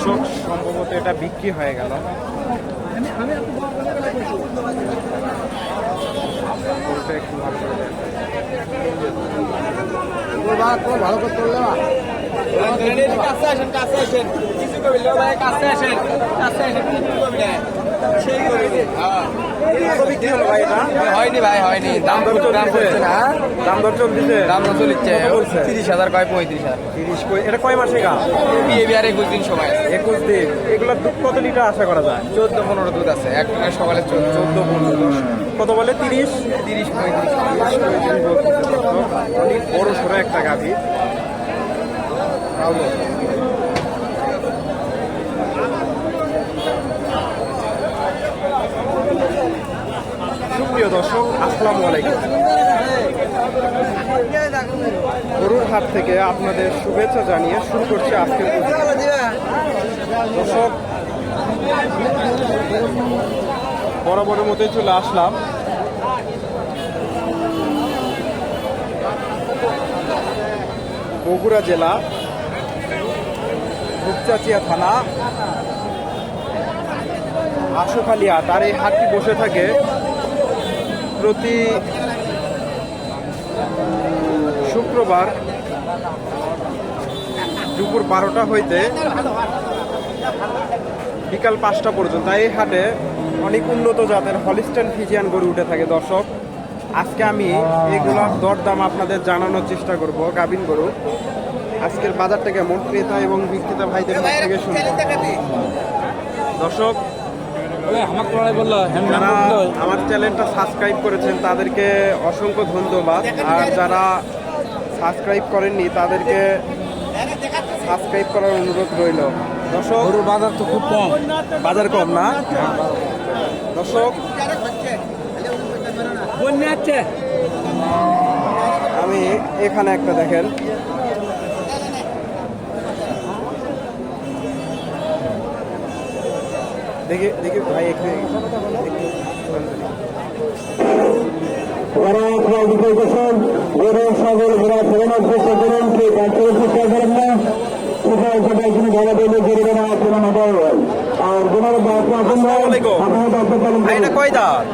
দর্শক, সম্ভবত এটা বিক্রি হয়ে গেল। ভালো কাছে আসেন কাছে আসেন। কিছু ভাই কাছে আসেন। কাছে আসেন এটা হয়নি ভাই হয়নি। দাম দর দাম চলতেছে? না। দাম দর চলতেছে? দাম দর চলছে। তিরিশ হাজার কয়? পঁয়ত্রিশ হাজার। তিরিশ এটা কয় মাসে গা বিয়ে বিয়ার একুশ দিন সময় একুশ দিন। এগুলো দুধ কত লিটার আশা করা যায়? চোদ্দ পনেরো দুধ আছে। এক সকালে চোদ্দ। পনেরো কত বলে? তিরিশ? তিরিশ পঁয়ত্রিশ। অনেক বড় সড়ো একটা গাভি। সুপ্রিয় দর্শক, আসসালামু আলাইকুম। গরুর হাট থেকে আপনাদের শুভেচ্ছা জানিয়ে শুরু করছি আজকের। দর্শক, বরাবরের মতোই চলে আসলাম। বগুড়া জেলা, রূপচাচিয়া থানা, আশুখালী আর এই হাটটি বসে থাকে প্রতি শুক্রবার দুপুর বারোটা হইতে বিকাল পাঁচটা পর্যন্ত। এই হাটে অনেক উন্নত জাতের হলিস্টেন ফিজিয়ান গরু উঠে থাকে, দর্শক। আজকে আমি এগুলোর দরদাম আপনাদের জানানোর চেষ্টা করব গাবিন গরু। আজকের বাজারটা কেমন? ক্রেতা এবং বিক্রেতা ভাইদের থেকে শুনব। দর্শক যারা আমার চ্যানেলটা সাবস্ক্রাইব করেছেন তাদেরকে অসংখ্য ধন্যবাদ। আর যারা সাবস্ক্রাইব করেননি তাদেরকে সাবস্ক্রাইব করার অনুরোধ রইল। দর্শক গরুর বাজার তো খুব কম। বাজার কম না? দর্শক আমি এখানে একটা দেখেন। দেখি দেখি ভাই একটু চেষ্টা করুন কে চেষ্টা করেন না কোথায় কোনো মাথায় আর তোমার বাচ্চা এখন আপনার বাচ্চা পালন এটা কয় দাঁত।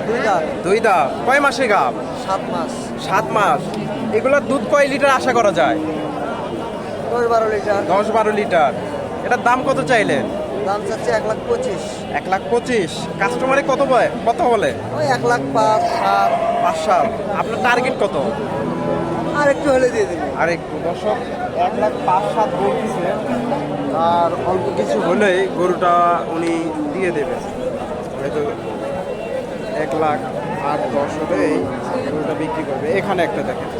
দুই দাঁত। কয় মাসে গাব? সাত মাস। সাত মাস। এগুলোর দুধ কয় লিটার আশা করা যায়? দশ বারো লিটার। দশ বারো লিটার। এটার দাম কত চাইলেন? দাম চাচ্ছে এক লাখ পঁচিশ। এক লাখ পঁচিশ। কাস্টমারে কত বলে কত বলে? ওই এক লাখ পাঁচ সাত। পাঁচ সাত। আপনার টার্গেট কত? আর একটু হলে দিয়ে দেবে। আর একটু দর্শক এক লাখ পাঁচ সাত বলতেছে। আর অল্প কিছু হলেই গরুটা উনি দিয়ে দেবে। হয়তো এক লাখ আট দশ হলেই গরুটা বিক্রি করবে। এখানে একটা দেখেন।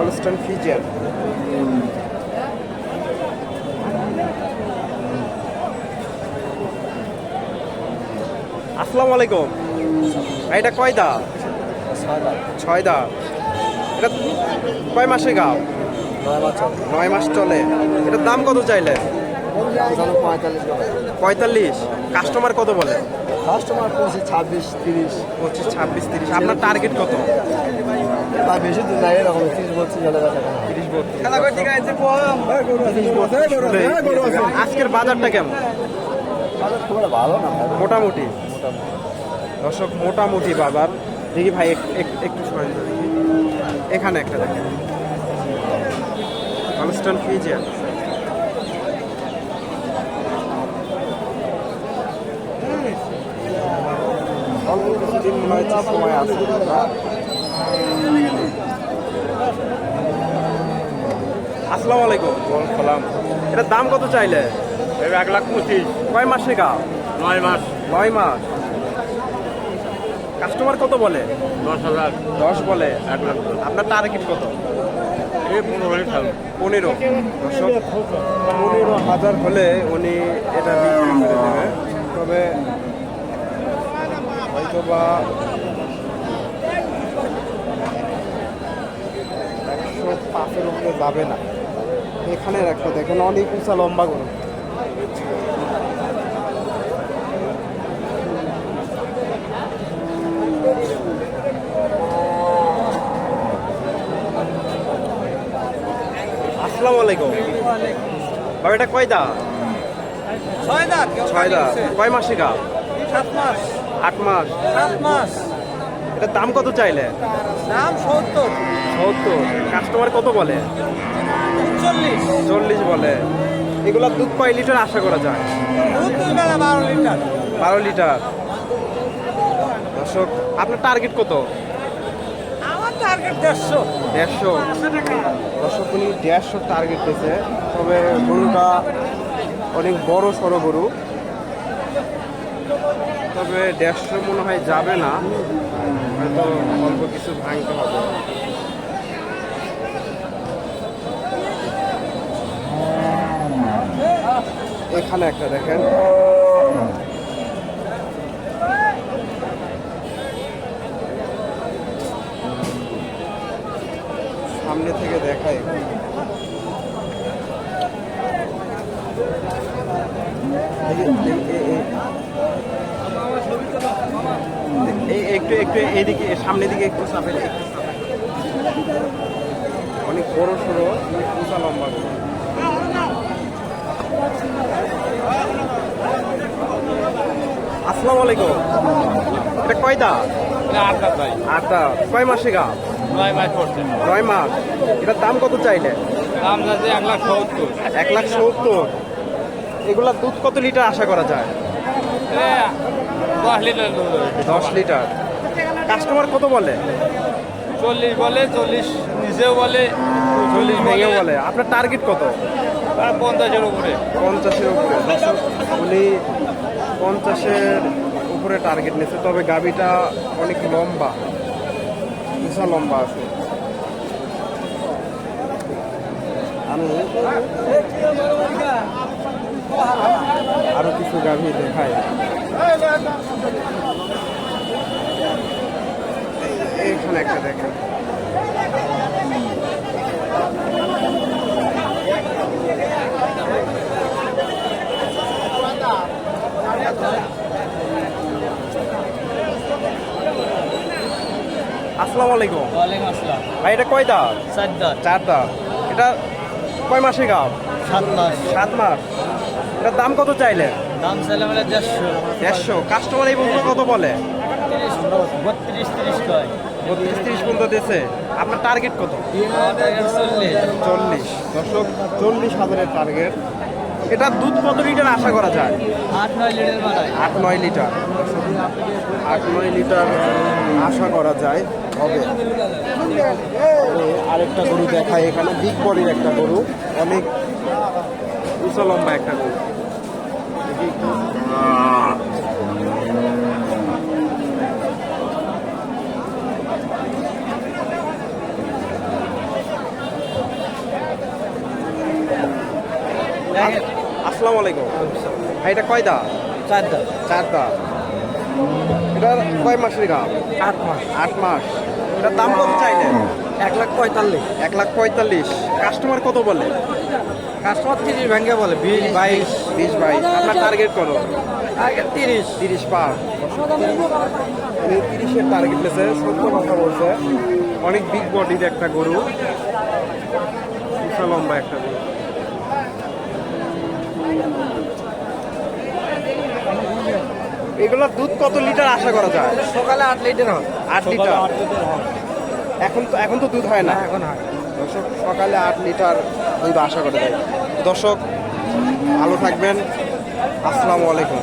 অলস্টন ফিজিয়ান আসসালামু আলাইকুম। ভাই, এটা কয় দা? ছয় দা। এটা কয় মাসে গাও? নয় মাস চলে। এটার দাম কত চাইলে? পঁয়তাল্লিশ। কাস্টমার কত বলে? কাস্টমার পঁচিশ ছাব্বিশ তিরিশ। পঁচিশ ছাব্বিশ তিরিশ। আপনার টার্গেট কত? বা বেশি দিন নাই এরকম তিরিশ আজকের বাজারটা কেমন? খুব ভালো না। মোটামুটি? দর্শক মোটামুটি বাজার। দেখি ভাই এক- এক- একটু তো দেখি এখানে একটা দেখেন। কনস্ট্যান্ট ফিজিয়ান অল্প কিছুদিন মনে সময় আছে। আসসালামু আলাইকুম। সালাম। এটার দাম কত চাইলে? এক লাখ পঁচিশ। কয় মাসে গা নয় মাস। নয় মাস। কাস্টমার কত বলে? দশ হাজার। দশ বলে। এক লাখ আপনার টার্গেট কত? পনেরো। পনেরো হাজার হলে উনি এটা বিক্রি করে দেবে। তবে হয়তো বা একশো পাঁচের উপরে যাবে না। এখানে একটা দেখেন অনেক উঁচা লম্বা গরু। আসসালামু আলাইকুম। বাবা এটা কয় ছয় কয় মাসে গা? সাত মাস। আট মাস। সাত মাস। এটার দাম কত চাইলে? দাম সত্তর। সত্তর। কাস্টমার কত বলে? চল্লিশ। চল্লিশ বলে। এগুলা দুধ কয় লিটার আশা করা যায়? বারো লিটার বারো লিটার দর্শক আপনার টার্গেট কত? আমার টার্গেট দেড়শো। দেড়শো। দর্শক উনি দেড়শো টার্গেট দিয়েছে। তবে গরুটা অনেক বড় সড়ো গরু। তবে দেড়শো মনে হয় যাবে না। হয়তো অল্প কিছু ভাঙতে হবে এখানে একটা দেখেন। সামনে থেকে দেখায় একটু একটু এইদিকে সামনের দিকে একটু চাপেন অনেক বড় সড়ো উঁচা লম্বা। আসসালামু আলাইকুম। এটা কয়টা? আটটা ভাই। আটটা কয় মাসে গা? নয় মাস পড়ছে। নয় মাস। এটার দাম কত চাইলে? দাম যাচ্ছে এক লাখ সত্তর। এক লাখ সত্তর। এগুলা দুধ কত লিটার আশা করা যায়? দশ লিটার দশ লিটার। কাস্টমার কত বলে? চল্লিশ বলে চল্লিশ নিজেও বলে চল্লিশ ভেঙে বলে। আপনার টার্গেট কত? পঞ্চাশের উপরে। পঞ্চাশের উপরে। উনি পঞ্চাশের উপরে টার্গেট নিয়েছে। তবে গাবিটা অনেক লম্বা। বিশাল লম্বা আছে। আমি আরও কিছু গাভী দেখাই এইখানে একটা দেখেন। আসসালামু আলাইকুম। ওয়ালাইকুম আসসালাম। ভাই এটা কয় দাঁত? চার দাঁত। চার দাঁত। এটা কয় মাসে গাও সাত মাস। সাত মাস। এটার দাম কত চাইলেন দাম চাইলাম এটা দেড়শো। দেড়শো। কাস্টমার এই পর্যন্ত কত বলে? বত্রিশ তিরিশ কয়। বত্রিশ তিরিশ পর্যন্ত দিয়েছে। আপনার টার্গেট কত? চল্লিশ। দর্শক চল্লিশ হাজারের টার্গেট এটা দুধ কত লিটার আশা করা যায়? আট নয় লিটার আট নয় লিটার। আট নয় লিটার আশা করা যায়। হবে। আরেকটা গরু দেখায় এখানে। বিগ বডির একটা গরু। অনেক উঁচা লম্বা একটা গরু। আসসালামু আলাইকুম। ভাই এটা কয় দা চার দাঁত চার দা এটা কয় মাসের গা আট মাস। আট মাস। এটার দাম কত চাইলেন? এক লাখ পঁয়তাল্লিশ। এক লাখ পঁয়তাল্লিশ। কাস্টমার কত বলে? কাস্টমার তিরিশ ভেঙে বলে বিশ বাইশ। বিশ বাইশ। আপনার টার্গেট কত? আগে তিরিশ। তিরিশ পার। তিরিশের টার্গেট নিয়েছে সত্য কথা বলছে। অনেক বিগ বডির একটা গরু। লম্বা একটা গরু। এগুলোর দুধ কত লিটার আশা করা যায়? সকালে আট লিটার হয়। আট লিটার। এখন তো এখন তো দুধ হয় না? এখন হয়। দর্শক সকালে আট লিটার দুধ আশা করে দেয়। দর্শক ভালো থাকবেন। আসসালামু আলাইকুম।